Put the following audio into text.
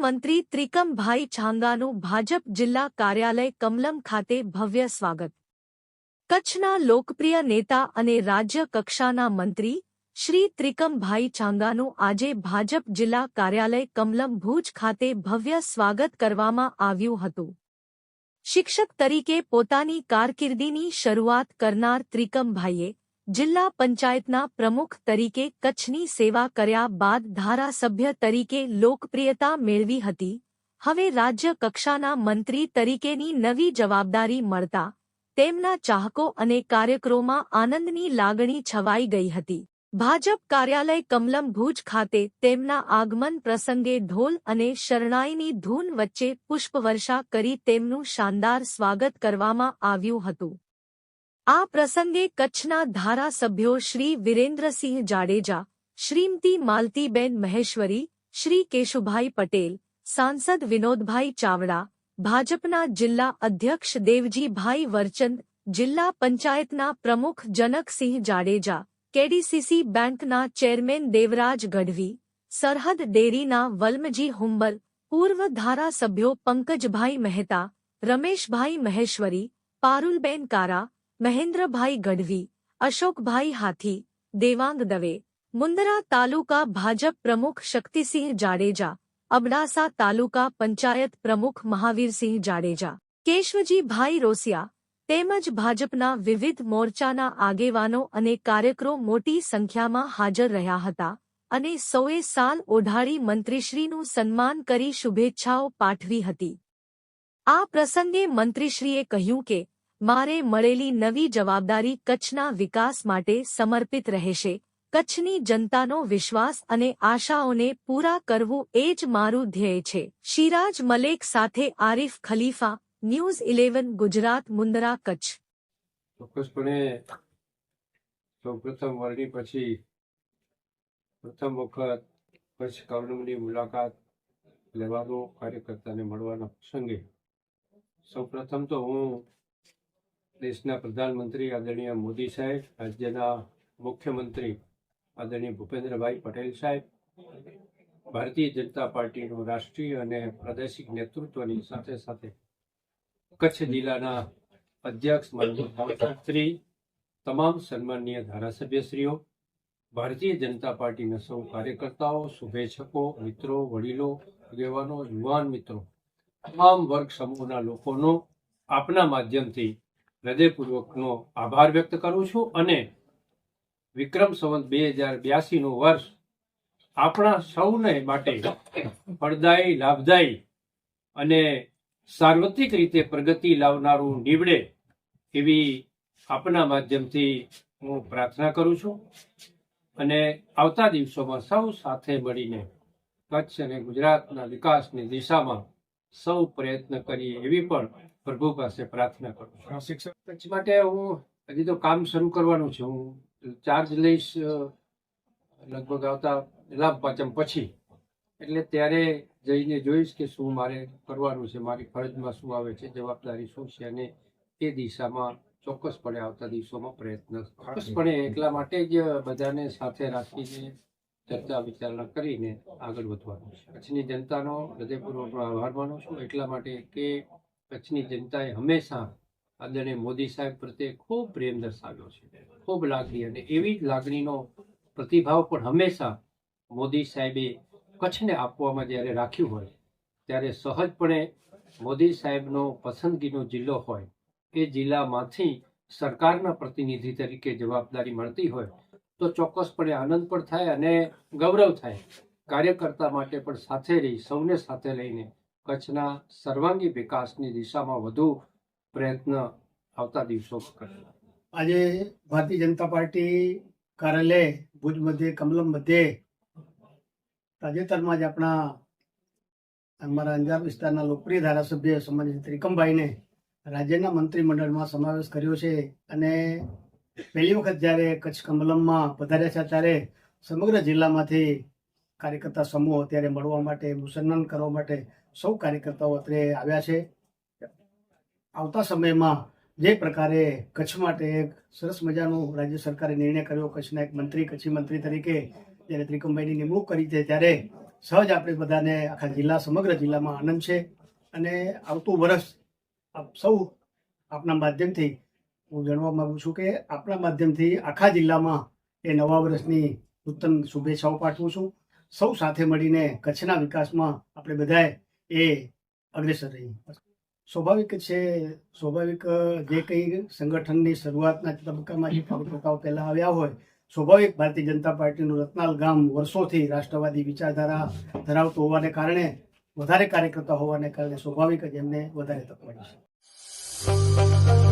મંત્રી ત્રિકમભાઈ છાંગાનું ભાજપ જિલ્લા કાર્યાલય કમલમ ખાતે ભવ્ય સ્વાગત. કચ્છના લોકપ્રિય નેતા અને રાજ્ય કક્ષાના મંત્રી શ્રી ત્રિકમભાઈ છાંગાનું આજે ભાજપ જિલ્લા કાર્યાલય કમલમ ભુજ ખાતે ભવ્ય સ્વાગત કરવામાં આવ્યું હતું. શિક્ષક તરીકે પોતાની કારકિર્દીની શરૂઆત કરનાર ત્રિકમભાઈએ જિલ્લા પંચાયતના પ્રમુખ તરીકે કચ્છની સેવા કર્યા બાદ ધારાસભ્ય તરીકે લોકપ્રિયતા મેળવી હતી. હવે રાજ્ય કક્ષાના મંત્રી તરીકેની નવી જવાબદારી મળતા તેમના ચાહકો અને કાર્યક્રમોમાં આનંદની લાગણી છવાઈ ગઈ હતી. ભાજપ કાર્યાલય કમલમ ભુજ ખાતે તેમના આગમન પ્રસંગે ઢોલ અને શરણાઈની ધૂન વચ્ચે પુષ્પવર્ષા કરી તેમનું શાનદાર સ્વાગત કરવામાં આવ્યું હતું. આ પ્રસંગે કચ્છના ધારાસભ્યો શ્રી વિરેન્દ્રસિંહ જાડેજા, શ્રીમતી માલતીબેન મહેશ્વરી, શ્રી કેશુભાઈ પટેલ, સાંસદ વિનોદભાઈ ચાવડા, ભાજપના જિલ્લા અધ્યક્ષ દેવજીભાઈ વરચંદ, જિલ્લા પંચાયતના પ્રમુખ જનકસિંહ જાડેજા, કેડીસીસી બેંકના ચેરમેન દેવરાજ ગઢવી, સરહદ ડેરીના વલ્મજી હુંબલ, પૂર્વ ધારાસભ્યો પંકજભાઈ મહેતા, રમેશભાઈ મહેશ્વરી, પારુલબેન કારા મહેન્દ્રભાઈ ગઢવી, અશોકભાઈ હાથી, દેવાંગ દવે, મુંદરા તાલુકા ભાજપ પ્રમુખ શક્તિસિંહ જાડેજા, અબડાસા તાલુકા પંચાયત પ્રમુખ મહાવીરસિંહ જાડેજા, કેશવજીભાઈ રોસિયા, તેમજ ભાજપના વિવિધ મોરચાના આગેવાનો અને કાર્યકરો મોટી સંખ્યામાં હાજર રહ્યા હતા અને સૌએ સાલ ઓઢાડી મંત્રીશ્રીનું સન્માન કરી શુભેચ્છાઓ પાઠવી હતી. આ પ્રસંગે મંત્રીશ્રીએ કહ્યું કે મારે મળેલી નવી જવાબદારી કચ્છના વિકાસ માટે સમર્પિત રહેશે. કચ્છની જનતાનો વિશ્વાસ અને આશાઓને પૂરા કરવું એ જ મારું ધ્યેય છે. શિરાજ મલેક સાથે આરિફ ખલીફા, ન્યૂઝ ઇલેવન, ગુજરાત મુંદરા કચ્છ. ચોક્કસપણે સૌપ્રથમ વરણી પછી પ્રથમ વખત કચ્છ કૌરમની મુલાકાત લેવાનો કાર્યકર્તાને મળવાના પ્રસંગે સૌપ્રથમ તો હું દેશના પ્રધાનમંત્રી આદરણીય મોદી સાહેબ, રાજ્યના મુખ્યમંત્રી આદરણીય ભૂપેન્દ્રભાઈ પટેલ સાહેબ, ભારતીય જનતા પાર્ટીનું રાષ્ટ્રીય અને પ્રાદેશિક નેતૃત્વની સાથે સાથે કચ્છ જિલ્લાના અધ્યક્ષ મંત્રી તમામ સન્માનીય ધારાસભ્યશ્રીઓ, ભારતીય જનતા પાર્ટીના સૌ કાર્યકર્તાઓ, શુભેચ્છકો, મિત્રો, વડીલો, આગેવાનો, યુવાન મિત્રો, તમામ વર્ગ સમૂહના લોકોનો આપના માધ્યમથી હૃદયપૂર્વકનો આભાર વ્યક્ત કરું છું અને વિક્રમ સંવત બે હજાર બ્યાસીનું વર્ષ આપણા સૌને માટે ફળદાયી, લાભદાયી અને સાર્વત્રિક રીતે પ્રગતિ લાવનારું નીવડે એવી આપના માધ્યમથી હું પ્રાર્થના કરું છું. અને આવતા દિવસોમાં સૌ સાથે મળીને કચ્છ અને ગુજરાતના વિકાસની દિશામાં સૌ પ્રયત્ન કરીએ એવી પણ પ્રભુ પાસે પ્રાર્થના કરું છું. શિક્ષક. કચ્છ માટે હું હજી તો કામ શરૂ કરવાનું છે. હું ચાર્જ લઈશ લગભગ આવતા લાભ પાંચમ પછી. એટલે ત્યારે જઈને જોઈશ કે શું મારે કરવાનું છે મારી ફરજમાં શું આવે છે જવાબદારી શું છે અને એ દિશામાં ચોક્કસપણે આવતા દિવસોમાં પ્રયત્ન ચોક્કસપણે એટલા માટે જ બધાને સાથે રાખીને ચર્ચા વિચારણા કરીને આગળ વધવાનું છે. કચ્છની જનતાનો હૃદયપૂર્વકનો આભાર માનું છું. એટલા માટે કે કચ્છની જનતાએ હંમેશા આદરણીય મોદી સાહેબ પ્રત્યે ખૂબ પ્રેમ દર્શાવ્યો છે. ખૂબ લાગણી અને એવી જ લાગણીનો પ્રતિભાવ પણ હંમેશા મોદી સાહેબે કચ્છને આપવામાં જ્યારે રાખ્યું હોય, ત્યારે સહજપણે મોદી સાહેબનો પસંદગીનો જિલ્લો હોય એ જિલ્લામાંથી સરકારના પ્રતિનિધિ તરીકે જવાબદારી મળતી હોય, તો ચોક્કસપણે આનંદ પણ થાય અને ગૌરવ થાય. કાર્યકર્તા માટે પણ સાથે રહી, સૌને સાથે લઈને કચ્છના સર્વાંગી વિકાસની દિશામાં વધુ પ્રયત્ન આવતા દિવસો કરશે. આજે ભારતીય જનતા પાર્ટી કાર્યાલય ભુજ મધ્યે, કમલમ મધ્યે, તાજેતરમાં જ આપણા અમારા અંજાર વિસ્તારના લોકપ્રિય ધારાસભ્ય સંબંધિત ત્રિકમભાઈને રાજ્યના મંત્રીમંડળમાં સમાવેશ કર્યો છે અને પહેલી વખત જ્યારે કચ્છ કમલમમાં પધાર્યા છે ત્યારે સમગ્ર જિલ્લામાંથી કાર્યકર્તા સમૂહ અત્યારે મળવા માટે મુસન્માન કરવા માટે સૌ કાર્યકર્તાઓ અત્રે આવ્યા છે. આવતા સમયમાં જે પ્રકારે કચ્છ માટે એક સરસ મજાનો રાજ્ય સરકારે નિર્ણય કર્યો, કચ્છના એક મંત્રી, કચ્છી મંત્રી તરીકે જ્યારે ત્રિકમભાઈની નિમણૂક કરી છે ત્યારે સહજ આપણે બધાને આખા જિલ્લા, સમગ્ર જિલ્લામાં આનંદ છે. અને આવતું વર્ષ આપ સૌ આપના માધ્યમથી હું જાણવા માગું છું કે આપણા માધ્યમથી આખા જિલ્લામાં એ નવા વર્ષની નૂતન શુભેચ્છાઓ પાઠવું છું. સૌ સાથે મળીને કચ્છના વિકાસમાં આપણે બધાએ એ અગ્રેસર રહી. સ્વાભાવિક છે, સ્વાભાવિક જે કંઈ સંગઠનની શરૂઆતના તબક્કામાં જે કાર્યકર્તાઓ પહેલા આવ્યા હોય, સ્વાભાવિક ભારતીય જનતા પાર્ટીનું રત્નાલ ગામ વર્ષોથી રાષ્ટ્રવાદી વિચારધારા ધરાવતું હોવાને કારણે, વધારે કાર્યકર્તા હોવાને કારણે સ્વાભાવિક જ એમને વધારે તક મળી છે.